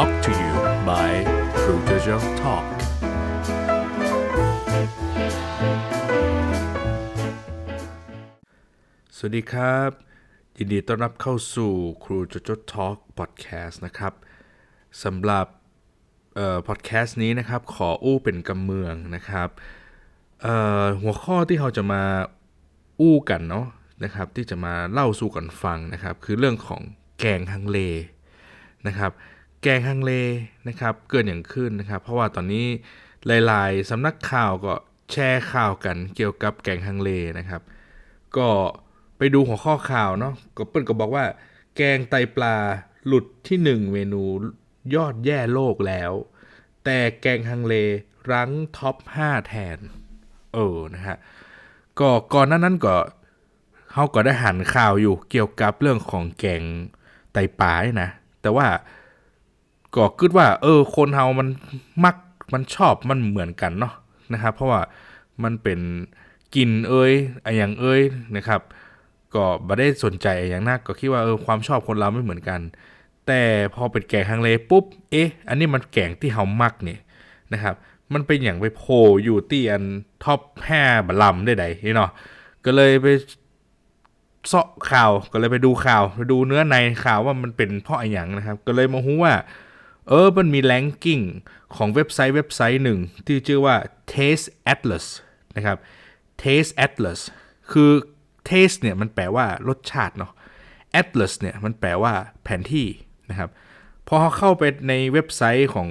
Talk to you by c r u d e r Talk สวัสดีครับ ยินดีต้อนรับเข้าสู่ครูจจ Talk Podcast นะครับสำหรับพอดแคสต์นี้นะครับ ขออู้เป็นกำเมืองนะครับหัวข้อที่เราจะมาอู้กันเนาะนะครับ ที่จะมาเล่าสู่กันฟังนะครับ คือเรื่องของแกงฮังเลนะครับ แกงฮังเลนะครับเกิดอย่างขึ้นนะครับ เพราะว่าตอนนี้หลาย ๆสำนักข่าวก็แชร์ข่าวกันเกี่ยวกับแกงฮังเลนะครับ ก็ไปดูหัวข้อข่าวเนาะก็เปิ้ลก็บอกว่า แกงไตปลาหลุดที่หนึ่งเมนูยอดแย่โลกแล้ว แต่แกงฮังเลรั้งท็อป 5 แทน เออนะฮะก็ก่อนหน้านั้นก็เขาก็ได้หันข่าวอยู่เกี่ยวกับเรื่องของแกงไตปลาเนี่ยนะ แต่ว่า ก็คิดว่า เออ คนเฮามันมักมันชอบมันเหมือนกันเนาะนะครับ เพราะว่ามันเป็นกินเอ้ยอะไรอย่างเอ้ยนะครับ ก็บ่ได้สนใจอะไรอย่างนักก็คิดว่าเออความชอบคนเราไม่เหมือนกัน แต่พอเป็นแกงฮังเลปุ๊บเอ๊ะ อันนี้มันแกงที่เฮามักเนี่ยนะครับ มันเป็นอย่างไปโผล่อยู่ที่อันท็อป5บัลลัมได้ใดนี่เนาะก็เลยไปเสาะข่าวก็เลยไปดูข่าวไปดูเนื้อในข่าวว่ามันเป็นเพราะอะไรอย่างนะครับ ก็เลยมาฮู้ว่า เออมันมีแรงกิ้งของเว็บไซต์เว็บไซต์หนึ่งที่ชื่อว่า Taste Atlas นะครับ Taste Atlas คือ Taste เนี่ยมันแปลว่ารสชาติเนาะ Atlas เนี่ยมันแปลว่าแผนที่นะครับพอเขาเข้าไปในเว็บไซต์ของ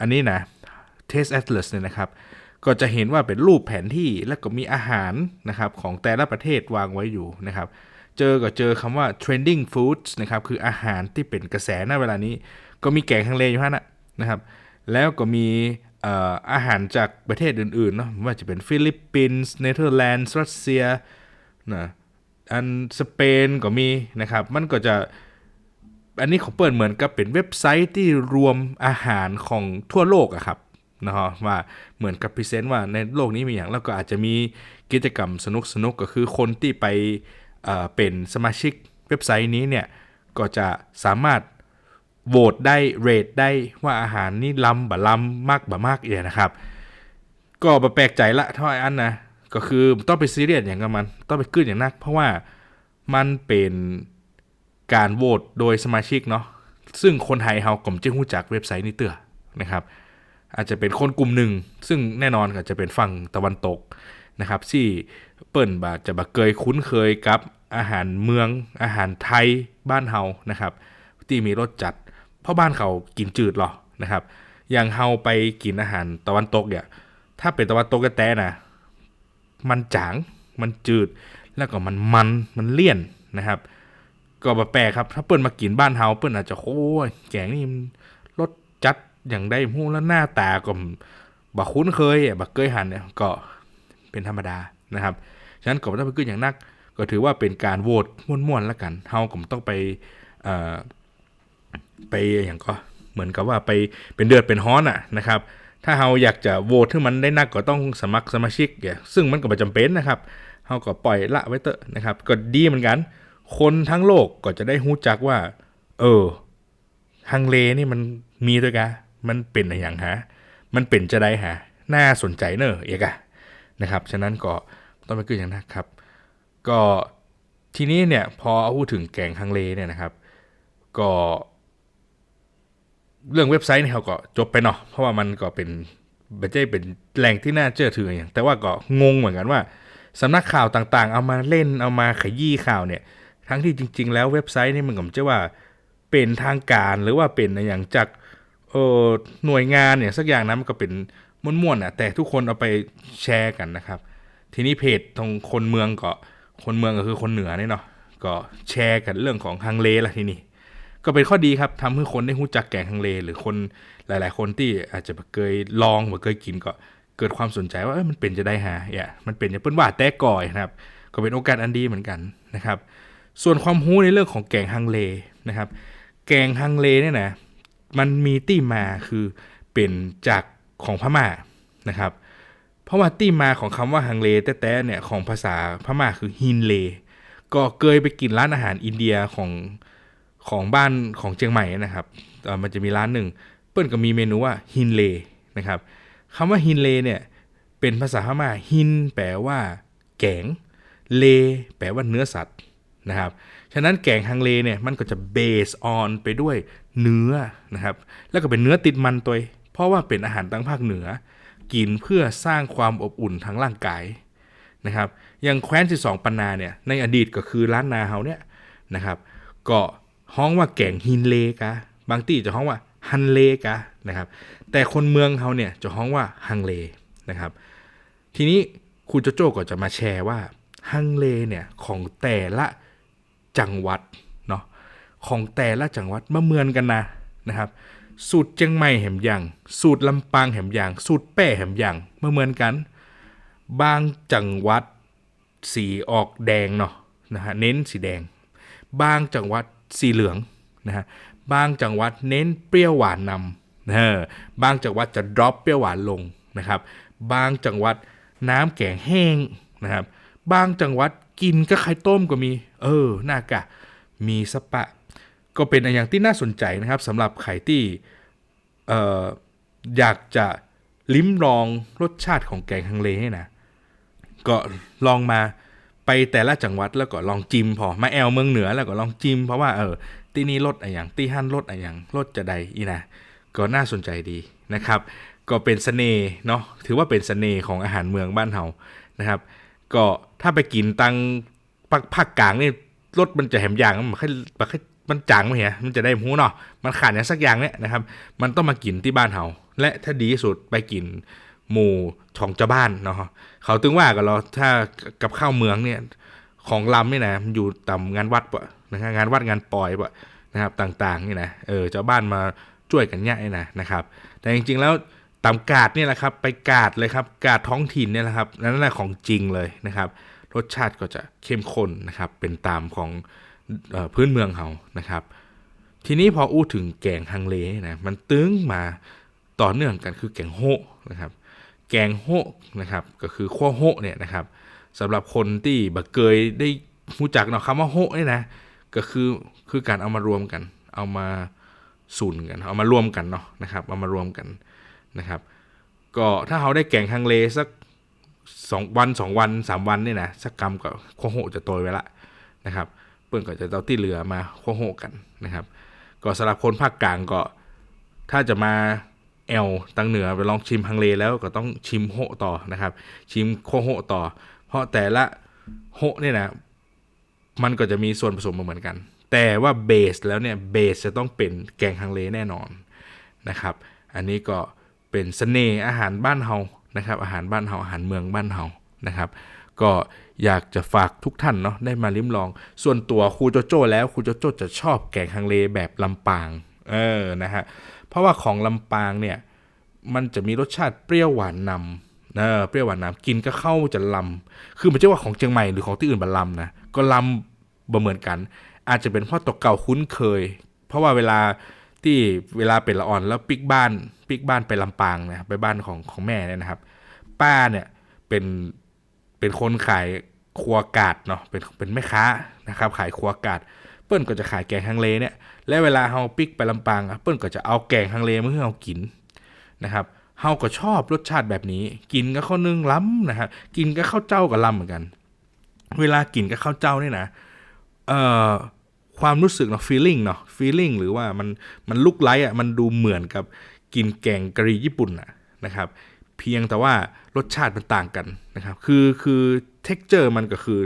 อันนี้นะ Taste Atlas เนี่ยนะครับ ก็จะเห็นว่าเป็นรูปแผนที่แล้วก็มีอาหารนะครับของแต่ละประเทศวางไว้อยู่นะครับ เจอก็เจอคำว่า trending foods นะครับ คืออาหารที่เป็นกระแสณเวลานี้ ก็มีแกงฮังเลอยู่ฮะนะนะครับ แล้วก็มีอาหารจากประเทศอื่นๆเนาะไม่ว่าจะเป็นฟิลิปปินส์เนเธอร์แลนด์รัสเซียนะอันสเปนก็มีนะครับ มันก็จะ อันนี้ของเปิดเหมือนกับเป็นเว็บไซต์ที่รวมอาหารของทั่วโลกอะครับนะฮะว่าเหมือนกับพรีเซนต์ว่าในโลกนี้มีอย่างแล้วก็อาจจะมีกิจกรรมสนุกสนุกๆก็คือคนที่ไป เป็นสมาชิกเว็บไซต์นี้เนี่ยก็จะสามารถโหวตได้เรทได้ว่าอาหารนี่ล้ำบ่ล้ำมากบ่มากเอียนะครับ ก็บ่แปลกใจละเท่าไอ้อันนะก็คือต้องไปซีเรียสอย่างกับมัน ต้องไปกึ้นอย่างนัก เพราะว่ามันเป็นการโหวตโดยสมาชิกเนาะซึ่งคนไทยเฮากลมจึงหู้จักเว็บไซต์นี้เตือนะครับ อาจจะเป็นคนกลุ่มหนึ่ง ซึ่งแน่นอนก็จะเป็นฝั่งตะวันตกนะครับที่เปิ้นบาจะบาเคยคุ้นเคยกับ อาหารเมืองอาหารไทยบ้านเฮานะครับ ที่มีรสจัด เพราะบ้านเขากินจืดหรอนะครับ อย่างเฮาไปกินอาหารตะวันตกเนี่ยถ้าเป็นตะวันตกแต้นะมันจางมันจืดแล้วก็มันมันมันเลี่ยนนะครับ ก็บ่แปลกครับ ถ้าเปิ้นมากินบ้านเฮาเปิ้นอาจจะโอ้ยแกงนี่รสจัดอย่างได้หู้แล้วหน้าตาก็บ่คุ้นเคยอะเคยหันเนี่ยก็เป็นธรรมดานะครับ ฉะนั้นก็บ่ต้องไปกึ้นอย่างนัก ก็ถือว่าเป็นการโหวตม่วนๆแล้วกันเฮาก็บ่ต้องไปไปอย่างก็เหมือนกับว่าไปเป็นเดือดเป็นฮ้อนอะนะครับ ถ้าเราอยากจะโหวตให้มันได้นักก็ต้องสมัครสมาชิกเนี่ยซึ่งมันก็ไม่จำเป็นนะครับเราก็ปล่อยละไว้เตอะนะครับ ก็ดีเหมือนกัน คนทั้งโลกก็จะได้รู้จักว่า เออฮังเลนี่มันมีด้วยกะมันเป็นอะไรอย่างฮะมันเป็นจะได้ฮะน่าสนใจเนอะเอกอะนะครับ ฉะนั้นก็ต้องไปกึ่งอย่างนะครับ ก็ทีนี้เนี่ยพอพูดถึงแกงฮังเลเนี่ยนะครับ ก็เรื่องเว็บไซต์นี่เขาก็จบไปเนาะเพราะว่ามันก็เป็นไม่ใช่เป็นแหล่งที่น่าเชื่อถืออย่างแต่ว่าก็งงเหมือนกันว่าสำนักข่าวต่างๆ เอามาเล่นเอามาขยี้ข่าวเนี่ย ทั้งที่จริง ๆ แล้วเว็บไซต์นี่มันก็ไม่ใช่ว่าเป็นทางการหรือว่าเป็นอย่างจากเออหน่วยงานเนี่ยสักอย่างนั้นมันก็เป็นม่วนๆอะแต่ทุกคนเอาไปแชร์กันนะครับ ทีนี้เพจตรงคนเมืองก็ คนเมืองก็คือคนเหนือเนี่ยเนาะก็แชร์กันเรื่องของฮังเลละทีนี้ก็เป็นข้อดีครับทำให้คนได้รู้จักแกงฮังเล หรือคนหลาย ๆ คนที่อาจจะเคยลองบ่เคยกินก็เกิดความสนใจว่ามันเป็นจะได้หาอย่ามันเป็นจะเปิ้นว่าแต่ก่อยนะครับ ก็เป็นโอกาสอันดีเหมือนกันนะครับ ส่วนความรู้ในเรื่องของแกงฮังเลนะครับ แกงฮังเลเนี่ยนะมันมีที่มาคือเป็นจากของพม่านะครับ เพราะว่าที่มาของคำว่าฮังเลแต้ๆเนี่ยของภาษาพม่าคือฮินเล ก็เคยไปกินร้านอาหารอินเดียของของบ้านของเชียงใหม่นะครับมันจะมีร้านหนึ่งเปิ้ลก็มีเมนูว่าฮินเลนะครับคำว่าฮินเลเนี่ยเป็นภาษาพม่าฮินแปลว่า แกงเล แปลว่าเนื้อสัตว์นะครับ ฉะนั้นแกงฮังเลเนี่ยมันก็จะเบสออนไปด้วยเนื้อนะครับ แล้วก็เป็นเนื้อติดมันตัวเองเพราะว่าเป็นอาหารตั้งภาคเหนือ กินเพื่อสร้างความอบอุ่นทางร่างกายนะครับอย่างแคว้น12ปันนาเนี่ยในอดีตก็คือร้านนาเฮาเนี่ยนะครับก็ฮ้องว่าแกงฮินเลกะบางที่จะฮ้องว่าฮันเลกะนะครับแต่คนเมืองเฮาเนี่ยจะฮ้องว่าฮังเลนะครับทีนี้ครูโจโจ้ก็จะมาแชร์ว่าฮังเลเนี่ยของแต่ละจังหวัดเนาะของแต่ละจังหวัดมาเมือนกันนะนะครับ สูตรเชียงใหม่แหมอย่างสูตรลำปางแหมอย่างสูตรแป้แหมอย่างมาเหมือนกัน บางจังหวัดสีออกแดงเนาะนะฮะเน้นสีแดง บางจังหวัดสีเหลืองนะฮะบางจังหวัดเน้นเปรี้ยวหวานนำเออบางจังหวัดจะดรอปเปรี้ยวหวานลงนะครับ บางจังหวัดน้ำแกงแห้งนะครับ บางจังหวัดกินก็ไข่ต้มก็มี เออ น่ากะ มีสปะ ก็เป็นอย่างที่น่าสนใจนะครับสำหรับไข่ที่ออยากจะลิ้มลองรสชาติของแกงฮังเลให้นะก็ลองมาไปแต่ละจังหวัดแล้วก็ลองจิมพอมาแอลเมืองเหนือแล้วก็ลองจิม เพราะว่าเออที่นี่รสอะไรอย่างที่ฮั่นรสอะไรอย่างรสจะใดอีนะก็น่าสนใจดีนะครับ ก็เป็นเสน่ห์เนาะถือว่าเป็นเสน่ห์ของอาหารเมืองบ้านเฮานะครับ ก็ถ้าไปกินตังภาคภาคกลางนี่รสมันจะแหมอย่างมันค่อยมันค่อย มันจางไหมเหียมันจะได้หูเนาะมันขาดอย่างสักอย่างเนี่ยนะครับ มันต้องมากินที่บ้านเฮาและถ้าดีที่สุดไปกินหมู่ของเจ้าบ้านเนาะเขาถึงว่ากันเราถ้ากับข้าวเมืองเนี่ยของลำนี่นะมันอยู่ต่ำงานวัดปะนะครับงานวัดงานปล่อยปะนะครับต่างๆนี่นะเออเจ้าบ้านมาช่วยกันเนี่ยนะนะครับ แต่จริงๆแล้วตำกาดเนี่ยแหละครับ ไปกาดเลยครับกาดท้องถิ่นเนี่ยแหละครับนั่นแหละของจริงเลยนะครับ รสชาติก็จะเข้มข้นนะครับ เป็นตามของ พื้นเมืองเขานะครับ ทีนี้พออู้ถึงแกงฮังเลนะมันตึงมาต่อเนื่องกันคือแกงโฮะนะครับ แกงโฮะนะครับก็คือขั้วโฮะเนี่ยนะครับสำหรับคนที่บัเคยได้รู้จักเนาะคำว่าโฮะเนี่ยนะก็คือคือการเอามารวมกัน เอามาสูนกันเอามารวมกันเนาะนะครับ เอามารวมกันนะครับ ก็ถ้าเขาได้แกงฮังเลสักสองวันสองวันสามวันเนี่ยนะสักกรรมก็โคโฮะจะโตยไปละนะครับ เปิ้นก็จะเอาที่เหลือมาโคโฮะกันนะครับ ก็สำหรับคนภาคกลางก็ถ้าจะมาแอลตังเหนือไปลองชิมฮังเลแล้วก็ต้องชิมโฮต่อนะครับ ชิมโคโฮต่อ เพราะแต่ละโฮเนี่ยนะมันก็จะมีส่วนผสมมาเหมือนกัน แต่ว่าเบสแล้วเนี่ยเบสจะต้องเป็นแกงฮังเลแน่นอนนะครับ อันนี้ก็เป็นเสน่ห์อาหารบ้านเฮานะครับ อาหารบ้านเฮาอาหารเมืองบ้านเฮานะครับ ก็ อยากจะฝากทุกท่านเนาะได้มาลิ้มลอง ส่วนตัวครูโจโจ้แล้วครูโจโจ้จะชอบแกงฮังเลแบบลำปางเออนะฮะเพราะว่าของลำปางเนี่ยมันจะมีรสชาติเปรี้ยวหวานนำเออเปรี้ยวหวานนำกินก็เข้าจะลำคือไม่ใช่ว่าของเชียงใหม่หรือของที่อื่นบัลลำนะก็ลำบ่เหมือนกัน อาจจะเป็นเพราะตัวเก่าคุ้นเคย เพราะว่าเวลาที่เวลาเป็นละอ่อนแล้วปิกบ้านปิกบ้านไปลำปางนะไปบ้านของของแม่เนี่ยนะครับ ป้าเนี่ยเป็นเป็นคนขาย ครัวกาดเนาะเป็นเป็นแม่ค้านะครับขายครัวกาด เปิ้ลก็จะขายแกงฮังเลเนี่ยและเวลาเฮาปิกไปลำปางอะเปิ้ลก็จะเอาแกงฮังเลมาให้เรากินนะครับเฮาก็ชอบรสชาติแบบนี้ กินก็ข้าวนึ่งล้ำนะครับกินก็ข้าวเจ้ากับล้ำเหมือนกัน เวลากินกับข้าวเจ้าเนี่ยนะเอ่อความรู้สึกเนาะ feeling เนาะ feeling หรือว่ามันมันลุกไลอะมันดูเหมือนกับกินแกงกะหรี่ญี่ปุ่นอะนะครับ เพียงแต่ว่ารสชาติมันต่างกันนะครับ คือคือ texture มันก็คือ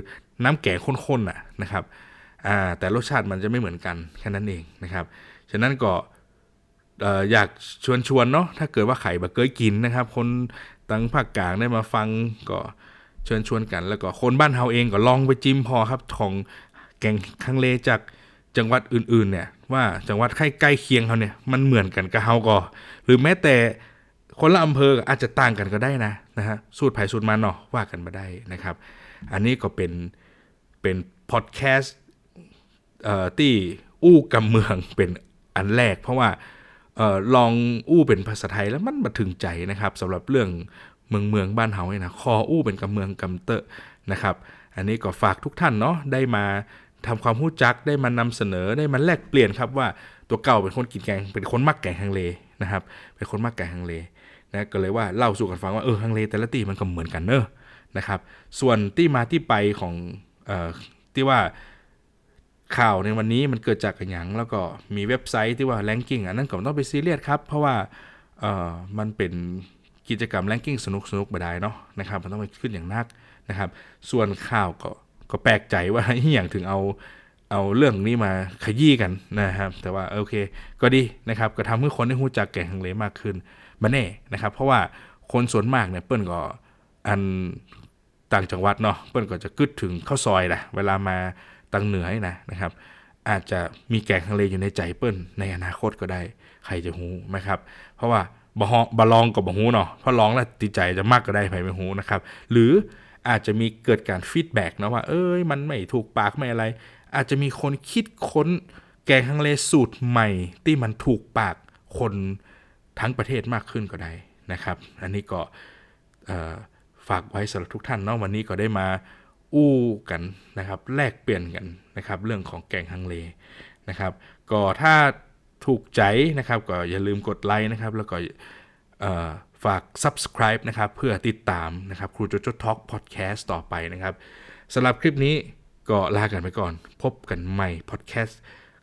น้ำแกงข้นๆอะนะครับอ่าแต่รสชาติมันจะไม่เหมือนกันแค่นั้นเองนะครับ ฉะนั้นก็ออยากชวนชวนเนาะถ้าเกิดว่าไข่บะเกยกินนะครับ คนตั้งภาคกลางได้มาฟังก็เชิญชวนกัน แล้วก็คนบ้านเฮาเองก็ลองไปจิ้มพอครับของแกงคังเลจากจังหวัดอื่นๆเนี่ยว่าจังหวัดใกล้ใกล้เคียงเขาเนี่ยมันเหมือนกันกับเฮาก็หรือแม้แต่ คนละอำเภออาจจะต่างกันก็ได้นะนะฮะสูตรไผ่สูตรมันเนาะว่ากันมาได้นะครับ อันนี้ก็เป็นเป็นพอดแคสต์ที่อู้กำเมืองเป็นอันแรก เพราะว่าออลองอู้เป็นภาษาไทยแล้วมันมาถึงใจนะครับสำหรับเรื่องเมืองเมืองบ้านเฮาเนี่ยนะคออู้เป็นกำเมืองกำเตอะนะครับ อันนี้ก็ฝากทุกท่านเนาะได้มาทำความรู้จักได้มานำเสนอได้มาแลกเปลี่ยนครับว่าตัวเก่าเป็นคนกินแกงเป็นคนมักแกงฮังเลนะครับเป็นคนมักแกงฮังเล นะก็เลยว่าเล่าสู่กันฟังว่าเออฮังเลแต่ละตีมันก็เหมือนกันเนอะนะครับ ส่วนที่มาที่ไปของออที่ว่าข่าวในวันนี้มันเกิดจากอย่างแล้วก็มีเว็บไซต์ที่ว่า ranking อันนั้นก็ต้องไปซีเรียสครับ เพราะว่าเออมันเป็นกิจกรรม ranking สนุกสนุกๆมาได้เนาะนะครับ มันต้องไปขึ้นอย่างนักนะครับ ส่วนข่าวก็ก็แปลกใจว่าอย่างถึงเอาเอาเรื่องนี้มาขยี้กันนะครับ แต่ว่าโอเค ก็ดีนะครับ ก็ทำให้คนได้รู้จักแก่งฮังเลมากขึ้น มาแน่นะครับ เพราะว่าคนส่วนมากเนี่ยเปิ้นก็อันต่างจังหวัดเนาะเปิ้นก็จะกึดถึงข้าวซอยนะเวลามาตังเหนือนี่นะนะครับ อาจจะมีแกงฮังเลอยู่ในใจเปิ้นในอนาคตก็ได้ใครจะฮู้นะครับ เพราะว่าบะฮอบะลองกับบะฮู้เนาะพราะลองแล้วติดใจจะมากก็ได้ไผไม่ฮู้นะครับ หรืออาจจะมีเกิดการฟีดแบ็กนะว่า เอ้ยมันไม่ถูกปากไม่อะไร อาจจะมีคนคิดค้นแกงฮังเลสูตรใหม่ที่มันถูกปากคน ทั้งประเทศมากขึ้นก็ได้นะครับ อันนี้ก็ฝากไว้สำหรับทุกท่านเนาะวันนี้ก็ได้มาอู้กันนะครับ แลกเปลี่ยนกันนะครับ เรื่องของแกงฮังเลนะครับ ก็ถ้าถูกใจนะครับ ก็อย่าลืมกดไลค์นะครับ แล้วก็ฝาก subscribe นะครับ เพื่อติดตามนะครับครูโจโจ้ทอ l k พอดแคสต์ต่อไปนะครับสำหรับคลิปนี้ก็ลากันไปก่อน พบกันใหม่พอดแคสต์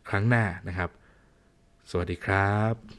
ครั้งหน้านะครับ สวัสดีครับ